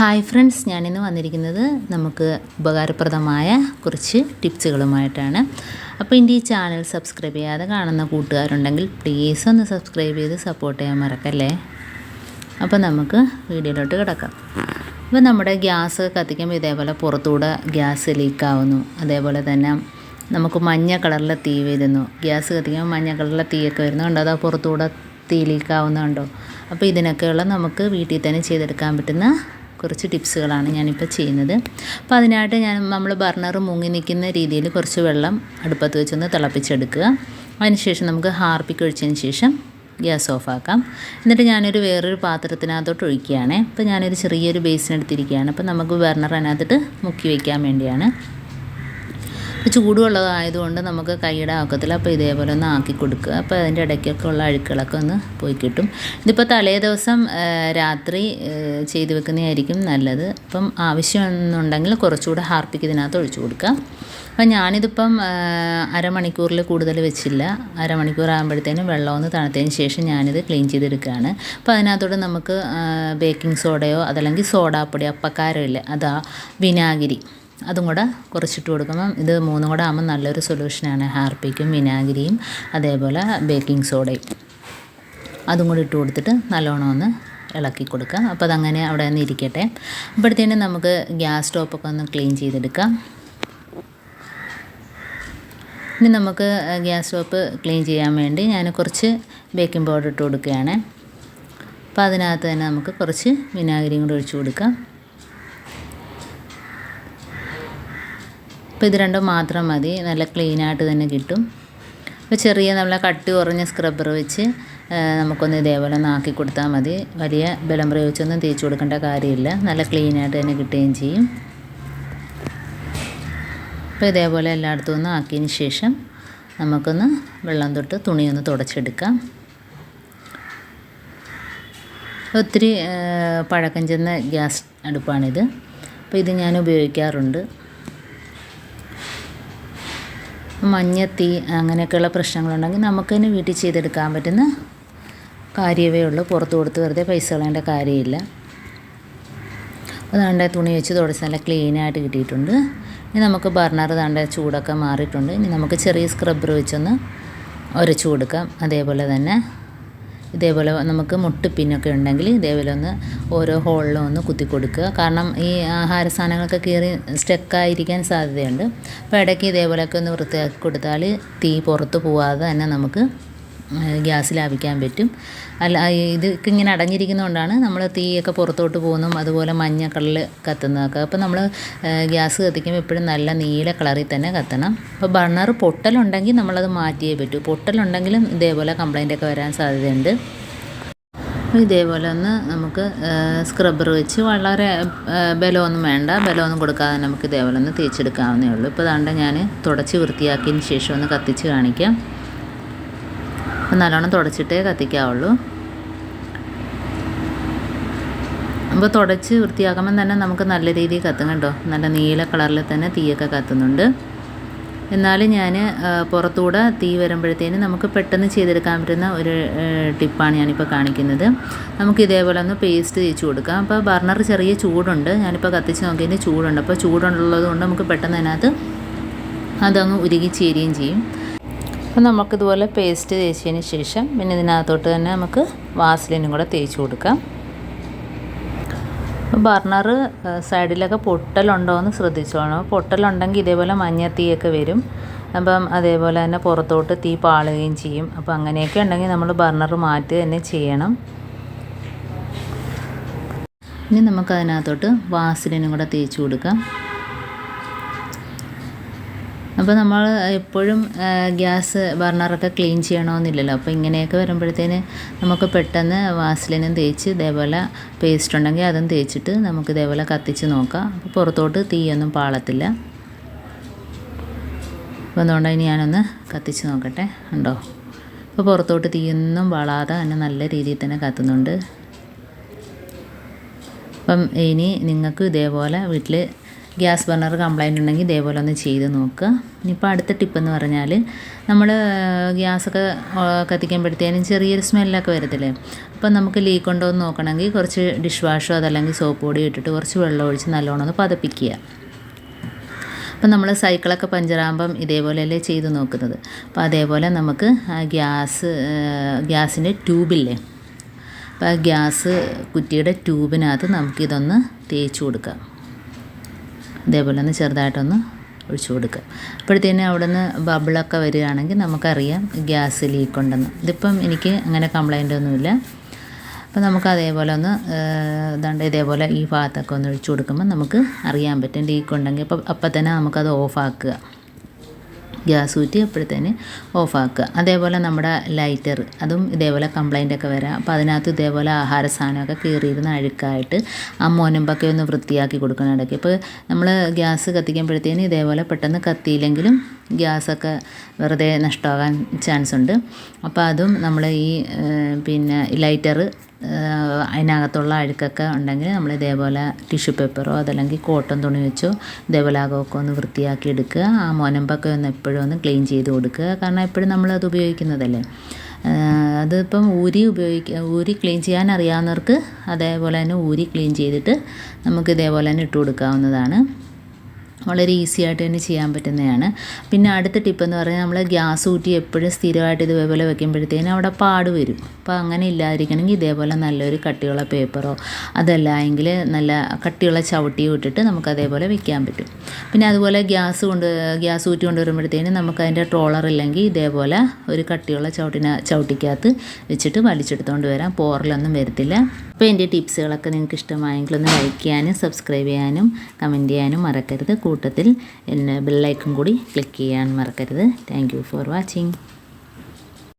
Hi friends ഞാനിന്ന് വന്നിരിക്കുന്നത് നമുക്ക് ഉപകാരപ്രദമായ കുറച്ച് ടിപ്സുകളുമായിട്ടാണ്. അപ്പോൾ എന്റെ ഈ ചാനൽ സബ്സ്ക്രൈബ് ചെയ്യാതെ കാണുന്ന കൂട്ടുകാരുണ്ടെങ്കിൽ പ്ലീസ് ഒന്ന് സബ്സ്ക്രൈബ് ചെയ്ത് സപ്പോർട്ട് ചെയ്യാൻ മറക്കല്ലേ? അപ്പോൾ നമുക്ക് വീഡിയോയിലോട്ട് കിടക്കാം. ഇപ്പോൾ നമ്മുടെ ഗ്യാസ് കത്തിക്കുമ്പോൾ ഇതേപോലെ പുറത്തൂടെ ഗ്യാസ് ലീക്കാവുന്നു അതേപോലെ തന്നെ നമുക്ക് മഞ്ഞ കളറിലെ തീ വരുന്നു. ഗ്യാസ് കത്തിക്കുമ്പോൾ മഞ്ഞ കളറിലെ തീയൊക്കെ വരുന്നുണ്ടോ അതാ പുറത്തൂടെ തീ ലീക്കാവുന്നുണ്ടോ അപ്പോൾ ഇതിനൊക്കെയുള്ള നമുക്ക് വീട്ടിൽ തന്നെ ചെയ്തെടുക്കാൻ പറ്റുന്ന കുറച്ച് ടിപ്സുകളാണ് ഞാനിപ്പോൾ ചെയ്യുന്നത്. അപ്പോൾ അതിനായിട്ട് ഞാൻ നമ്മൾ ബർണർ മുങ്ങി നിൽക്കുന്ന രീതിയിൽ കുറച്ച് വെള്ളം അടുപ്പത്ത് വെച്ചൊന്ന് തിളപ്പിച്ചെടുക്കുക. അതിനുശേഷം നമുക്ക് ഹാർപ്പിക്ക് ഒഴിച്ചതിന് ശേഷം ഗ്യാസ് ഓഫാക്കാം. എന്നിട്ട് ഞാനൊരു വേറൊരു പാത്രത്തിനകത്തോട്ട് ഒഴിക്കുകയാണ്. അപ്പോൾ ഞാനൊരു ചെറിയൊരു ബേസിനെടുത്തിരിക്കുകയാണ്. അപ്പോൾ നമുക്ക് ബർണർ അതിനകത്തിട്ട് മുക്കി വയ്ക്കാൻ വേണ്ടിയാണ്. ഇപ്പോൾ ചൂടുള്ളതായതുകൊണ്ട് നമുക്ക് കൈയുടെ ആക്കത്തില്ല അപ്പോൾ ഇതേപോലെ ഒന്ന് ആക്കി കൊടുക്കുക. അപ്പോൾ അതിന്റെ ഇടയ്ക്കൊക്കെ ഉള്ള അഴുക്കുകളൊക്കെ ഒന്ന് പോയി കിട്ടും. ഇതിപ്പോൾ തലേ ദിവസം രാത്രി ചെയ്ത് വെക്കുന്നതായിരിക്കും നല്ലത്. അപ്പം ആവശ്യമെന്നുണ്ടെങ്കിൽ കുറച്ചുകൂടെ ഹാർപ്പിക്ക് ഇതിനകത്ത് ഒഴിച്ചു കൊടുക്കുക അപ്പം ഞാനിതിപ്പം അരമണിക്കൂറിൽ കൂടുതൽ വെച്ചില്ല. അരമണിക്കൂർ ആകുമ്പോഴത്തേനും വെള്ളം ഒന്ന് തണുത്തതിന് ശേഷം ഞാനിത് ക്ലീൻ ചെയ്തെടുക്കുകയാണ്. അപ്പോൾ അതിനകത്തോട് നമുക്ക് ബേക്കിംഗ് സോഡയോ അതല്ലെങ്കിൽ സോഡാപ്പൊടി അപ്പക്കാരോ ഇല്ല അതാ വിനാഗിരി. അതും കൂടെ കുറച്ചിട്ട് കൊടുക്കുമ്പം ഇത് മൂന്നും കൂടെ ആകുമ്പോൾ നല്ലൊരു സൊല്യൂഷനാണ് ഹാർപ്പിക്കും വിനാഗിരിയും അതേപോലെ ബേക്കിംഗ് സോഡയും അതും കൂടി ഇട്ട് കൊടുത്തിട്ട് നല്ലോണം ഒന്ന് ഇളക്കി കൊടുക്കുക. അപ്പോൾ അതങ്ങനെ അവിടെ നിന്ന് ഇരിക്കട്ടെ. അപ്പോഴത്തേനും നമുക്ക് ഗ്യാസ് സ്റ്റോപ്പൊക്കെ ഒന്ന് ക്ലീൻ ചെയ്തെടുക്കാം. ഇനി നമുക്ക് ഗ്യാസ് സ്റ്റോപ്പ് ക്ലീൻ ചെയ്യാൻ വേണ്ടി ഞാൻ കുറച്ച് ബേക്കിംഗ് പൗഡർ ഇട്ട് കൊടുക്കുകയാണ്. അപ്പോൾ അതിനകത്ത് തന്നെ നമുക്ക് കുറച്ച് വിനാഗിരിയും കൂടി ഒഴിച്ച് കൊടുക്കാം. അപ്പോൾ ഇത് രണ്ടും മാത്രം മതി. നല്ല ക്ലീനായിട്ട് തന്നെ കിട്ടും. അപ്പോൾ ചെറിയ നമ്മളെ കട്ടി കുറഞ്ഞ സ്ക്രബ്ബർ വെച്ച് നമുക്കൊന്ന് ഇതേപോലെ ഒന്ന് ആക്കി കൊടുത്താൽ മതി. വലിയ ബലം പ്രയോഗിച്ചൊന്നും തേച്ച് കൊടുക്കേണ്ട കാര്യമില്ല. നല്ല ക്ലീനായിട്ട് തന്നെ കിട്ടുകയും ചെയ്യും. അപ്പോൾ ഇതേപോലെ എല്ലായിടത്തും ഒന്ന് ആക്കിയതിന് ശേഷം നമുക്കൊന്ന് വെള്ളം തൊട്ട് തുണിയൊന്ന് തുടച്ചെടുക്കാം. ഒത്തിരി പഴക്കം ചെന്ന ഗ്യാസ് അടുപ്പാണിത്. അപ്പോൾ ഇത് ഞാൻ ഉപയോഗിക്കാറുണ്ട്. മഞ്ഞത്തീ അങ്ങനെയൊക്കെയുള്ള പ്രശ്നങ്ങളുണ്ടെങ്കിൽ നമുക്ക് തന്നെ വീട്ടിൽ ചെയ്തെടുക്കാൻ പറ്റുന്ന കാര്യമേ ഉള്ളൂ. പുറത്ത് കൊടുത്ത് വെറുതെ പൈസ കളയേണ്ട കാര്യമില്ല അതാണ്ട് തുണി വെച്ച് തുടച്ച് നല്ല ക്ലീനായിട്ട് കിട്ടിയിട്ടുണ്ട്. ഇനി നമുക്ക് ബർണർ താണ്ട ചൂടൊക്കെ മാറിയിട്ടുണ്ട്. ഇനി നമുക്ക് ചെറിയ സ്ക്രബ്ബർ വെച്ചൊന്ന് ഉരച്ചു കൊടുക്കാം. അതേപോലെ തന്നെ ഇതേപോലെ നമുക്ക് മുട്ടിപ്പിന്നൊക്കെ ഉണ്ടെങ്കിൽ ഇതേപോലെ ഒന്ന് ഓരോ ഹോളിലും ഒന്ന് കുത്തി കൊടുക്കുക. കാരണം ഈ ആഹാര സാധനങ്ങളൊക്കെ കീറി സ്റ്റക്കായിരിക്കാൻ സാധ്യതയുണ്ട്. അപ്പോൾ ഇടയ്ക്ക് ഇതേപോലെയൊക്കെ ഒന്ന് വൃത്തിയാക്കി കൊടുത്താൽ തീ പുറത്ത് പോവാതെ തന്നെ നമുക്ക് ഗ്യാസ് ലാഭിക്കാൻ പറ്റും. അല്ല ഇത് ഇങ്ങനെ അടഞ്ഞിരിക്കുന്നതുകൊണ്ടാണ് നമ്മൾ തീയൊക്കെ പുറത്തോട്ട് പോകുന്നതും അതുപോലെ മഞ്ഞ കളറിൽ കത്തുന്നതൊക്കെ. അപ്പോൾ നമ്മൾ ഗ്യാസ് കത്തിക്കുമ്പോൾ എപ്പോഴും നല്ല നീല കളറിൽ തന്നെ കത്തണം. അപ്പോൾ ബർണർ പൊട്ടലുണ്ടെങ്കിൽ നമ്മളത് മാറ്റിയേ പറ്റൂ. പൊട്ടലുണ്ടെങ്കിലും ഇതേപോലെ കംപ്ലൈന്റ് ഒക്കെ വരാൻ സാധ്യതയുണ്ട്. ഇതേപോലെ ഒന്ന് നമുക്ക് സ്ക്രബ്ബർ വെച്ച് വളരെ ബലമൊന്നും വേണ്ട. ബലമൊന്നും കൊടുക്കാതെ നമുക്ക് ഇതേപോലെ ഒന്ന് തേച്ചെടുക്കാവുന്നേ ഉള്ളൂ. ഇപ്പോൾ അതാണ്ട് ഞാൻ തുടച്ച് വൃത്തിയാക്കിയതിന് ശേഷം ഒന്ന് കത്തിച്ച് കാണിക്കാം. അപ്പം നല്ലോണം തുടച്ചിട്ടേ കത്തിക്കാവുള്ളൂ. അപ്പോൾ തുടച്ച് വൃത്തിയാക്കുമ്പം തന്നെ നമുക്ക് നല്ല രീതിയിൽ കത്തും കണ്ടോ നല്ല നീല കളറിൽ തന്നെ തീയൊക്കെ കത്തുന്നുണ്ട്. എന്നാലും ഞാൻ പുറത്തൂടെ തീ വരുമ്പോഴത്തേന് നമുക്ക് പെട്ടെന്ന് ചെയ്തെടുക്കാൻ പറ്റുന്ന ഒരു ടിപ്പാണ് ഞാനിപ്പോൾ കാണിക്കുന്നത്. നമുക്ക് ഇതേപോലെ ഒന്ന് പേസ്റ്റ് തേച്ച് കൊടുക്കാം. അപ്പോൾ ബർണർ ചെറിയ ചൂടുണ്ട്. ഞാനിപ്പോൾ കത്തിച്ച് നോക്കിയതിന് ചൂടുണ്ട്. അപ്പോൾ ചൂടുള്ളത് കൊണ്ട് നമുക്ക് പെട്ടെന്ന് അതിനകത്ത് അതങ്ങ് ഉരുകി ചേരുകയും ചെയ്യും. അപ്പം നമുക്കിതുപോലെ പേസ്റ്റ് തേച്ചതിന് ശേഷം പിന്നെ ഇതിനകത്തോട്ട് തന്നെ നമുക്ക് വാസലിനും കൂടെ തേച്ച് കൊടുക്കാം. ബർണർ സൈഡിലൊക്കെ പൊട്ടലുണ്ടോ എന്ന് ശ്രദ്ധിച്ചോണം പൊട്ടലുണ്ടെങ്കിൽ ഇതേപോലെ മഞ്ഞത്തീയൊക്കെ വരും. അപ്പം അതേപോലെ തന്നെ പുറത്തോട്ട് തീ പാളുകയും ചെയ്യും. അപ്പം അങ്ങനെയൊക്കെ ഉണ്ടെങ്കിൽ നമ്മൾ ബർണർ മാറ്റി തന്നെ ചെയ്യണം. ഇനി നമുക്കതിനകത്തോട്ട് വാസലിനും കൂടെ തേച്ച് കൊടുക്കാം. അപ്പോൾ നമ്മൾ എപ്പോഴും ഗ്യാസ് ബർണറൊക്കെ ക്ലീൻ ചെയ്യണമെന്നില്ലല്ലോ അപ്പോൾ ഇങ്ങനെയൊക്കെ വരുമ്പോഴത്തേന് നമുക്ക് പെട്ടെന്ന് വാസലിനും തേച്ച് ഇതേപോലെ പേസ്റ്റ് ഉണ്ടെങ്കിൽ അതും തേച്ചിട്ട് നമുക്ക് ഇതേപോലെ കത്തിച്ച് നോക്കാം. അപ്പോൾ പുറത്തോട്ട് തീയൊന്നും പാളത്തില്ല. അപ്പോൾ അതുകൊണ്ട് ഇനി ഞാനൊന്ന് കത്തിച്ച് നോക്കട്ടെ. ഉണ്ടോ അപ്പോൾ പുറത്തോട്ട് തീയൊന്നും വളാതെ തന്നെ നല്ല രീതിയിൽ തന്നെ കത്തുന്നുണ്ട്. അപ്പം ഇനി നിങ്ങൾക്ക് ഇതേപോലെ വീട്ടിൽ ഗ്യാസ് ബർണർ കംപ്ലൈന്റ് ഉണ്ടെങ്കിൽ ഇതേപോലെ ഒന്ന് ചെയ്ത് നോക്കുക. ഇനിയിപ്പോൾ അടുത്ത ടിപ്പെന്ന് പറഞ്ഞാൽ നമ്മൾ ഗ്യാസൊക്കെ കത്തിക്കുമ്പോഴത്തേനും ചെറിയൊരു സ്മെല്ലൊക്കെ വരത്തില്ലേ? അപ്പം നമുക്ക് ലീക്ക് ഉണ്ടോ എന്ന് നോക്കണമെങ്കിൽ കുറച്ച് ഡിഷ് വാഷോ അതല്ലെങ്കിൽ സോപ്പ് പൊടി ഇട്ടിട്ട് കുറച്ച് വെള്ളം ഒഴിച്ച് നല്ലോണം ഒന്ന് പതപ്പിക്കുക. അപ്പം നമ്മൾ സൈക്കിളൊക്കെ പഞ്ചറാകുമ്പം ഇതേപോലെയല്ലേ ചെയ്ത് നോക്കുന്നത്. അപ്പോൾ അതേപോലെ നമുക്ക് ആ ഗ്യാസ് ഗ്യാസിന്റെ ട്യൂബില്ലേ? അപ്പോൾ ആ ഗ്യാസ് കുറ്റിയുടെ ട്യൂബിനകത്ത് നമുക്കിതൊന്ന് തേച്ച് കൊടുക്കാം. ഇതേപോലെ ഒന്ന് ചെറുതായിട്ടൊന്ന് ഒഴിച്ചു കൊടുക്കുക. അപ്പോഴത്തേനും അവിടെ നിന്ന് ബബിളൊക്കെ വരികയാണെങ്കിൽ നമുക്കറിയാം ഗ്യാസ് ലീക്ക് ഉണ്ടെന്ന്. ഇതിപ്പം എനിക്ക് അങ്ങനെ കംപ്ലൈന്റ് ഒന്നുമില്ല. അപ്പോൾ നമുക്ക് അതേപോലെ ഒന്ന് ഇതാണ്ട് ഇതേപോലെ ഈ ഭാഗത്തൊക്കെ ഒന്ന് ഒഴിച്ചു കൊടുക്കുമ്പോൾ നമുക്ക് അറിയാൻ പറ്റും ലീക്ക് ഉണ്ടെങ്കിൽ. അപ്പോൾ അപ്പം തന്നെ നമുക്കത് ഓഫാക്കുക ഗ്യാസ് ഊറ്റി അപ്പോഴത്തേന് ഓഫാക്കുക. അതേപോലെ നമ്മുടെ ലൈറ്റർ അതും ഇതേപോലെ കംപ്ലൈന്റ് ഒക്കെ വരാം. അപ്പോൾ അതിനകത്ത് ഇതേപോലെ ആഹാര സാധനമൊക്കെ കീറിയിരുന്ന് അഴുക്കായിട്ട് ആ മോനമ്പൊക്കെ ഒന്ന് വൃത്തിയാക്കി കൊടുക്കണം ഇടയ്ക്ക്. ഇപ്പോൾ നമ്മൾ ഗ്യാസ് കത്തിക്കുമ്പോഴത്തേന് ഇതേപോലെ പെട്ടെന്ന് കത്തിയില്ലെങ്കിലും ഗ്യാസൊക്കെ വെറുതെ നഷ്ടമാകാൻ ചാൻസ് ഉണ്ട്. അപ്പോൾ അതും നമ്മൾ ഈ പിന്നെ ലൈറ്റർ അതിനകത്തുള്ള അഴുക്കൊക്കെ ഉണ്ടെങ്കിൽ നമ്മൾ ഇതേപോലെ ടിഷ്യൂ പേപ്പറോ അതല്ലെങ്കിൽ കോട്ടൺ തുണി വെച്ചോ ഇതേപോലെ അകമൊക്കെ ഒന്ന് വൃത്തിയാക്കി എടുക്കുക. ആ മുനമ്പൊക്കെ ഒന്ന് എപ്പോഴും ഒന്ന് ക്ലീൻ ചെയ്ത് കൊടുക്കുക. കാരണം എപ്പോഴും നമ്മൾ അത് ഉപയോഗിക്കുന്നതല്ലേ. അതിപ്പം ഊരി ഉപയോഗിക്കുക ഊരി ക്ലീൻ ചെയ്യാൻ അറിയാവുന്നവർക്ക് അതേപോലെ തന്നെ ഊരി ക്ലീൻ ചെയ്തിട്ട് നമുക്ക് ഇതേപോലെ തന്നെ ഇട്ട് കൊടുക്കാവുന്നതാണ്. വളരെ ഈസി ആയിട്ട് തന്നെ ചെയ്യാൻ പറ്റുന്നതാണ്. പിന്നെ അടുത്ത ടിപ്പ് എന്ന് പറഞ്ഞാൽ നമ്മൾ ഗ്യാസ് ഊറ്റി എപ്പോഴും സ്ഥിരമായിട്ട് ഇതേപോലെ വെക്കുമ്പോഴത്തേനും അവിടെ പാട് വരും. അപ്പോൾ അങ്ങനെ ഇല്ലാതിരിക്കണമെങ്കിൽ ഇതേപോലെ നല്ലൊരു കട്ടിയുള്ള പേപ്പറോ അതല്ല എങ്കിൽ നല്ല കട്ടിയുള്ള ചവിട്ടിയോ ഇട്ടിട്ട് നമുക്ക് അതേപോലെ വെക്കാൻ പറ്റും. പിന്നെ അതുപോലെ ഗ്യാസ് കൊണ്ട് ഗ്യാസ് ഊറ്റി കൊണ്ടുവരുമ്പോഴത്തേനും നമുക്ക് അതിന്റെ ട്രോളർ ഇല്ലെങ്കിൽ ഇതേപോലെ ഒരു കട്ടിയുള്ള ചവിട്ടിന ചവിട്ടിക്കകത്ത് വെച്ചിട്ട് വലിച്ചെടുത്തുകൊണ്ട് വരാം. പോറലൊന്നും വരത്തില്ല. അപ്പോൾ എന്റെ ടിപ്സുകളൊക്കെ നിങ്ങൾക്ക് ഇഷ്ടമായെങ്കിൽ ഒന്ന് ലൈക്ക് ചെയ്യാനും സബ്സ്ക്രൈബ് ചെയ്യാനും കമന്റ് ചെയ്യാനും മറക്കരുത്. കൂട്ടത്തിൽ ബെല്ലൈക്കൺ കൂടി ക്ലിക്ക് ചെയ്യാൻ മറക്കരുത്. Thank for watching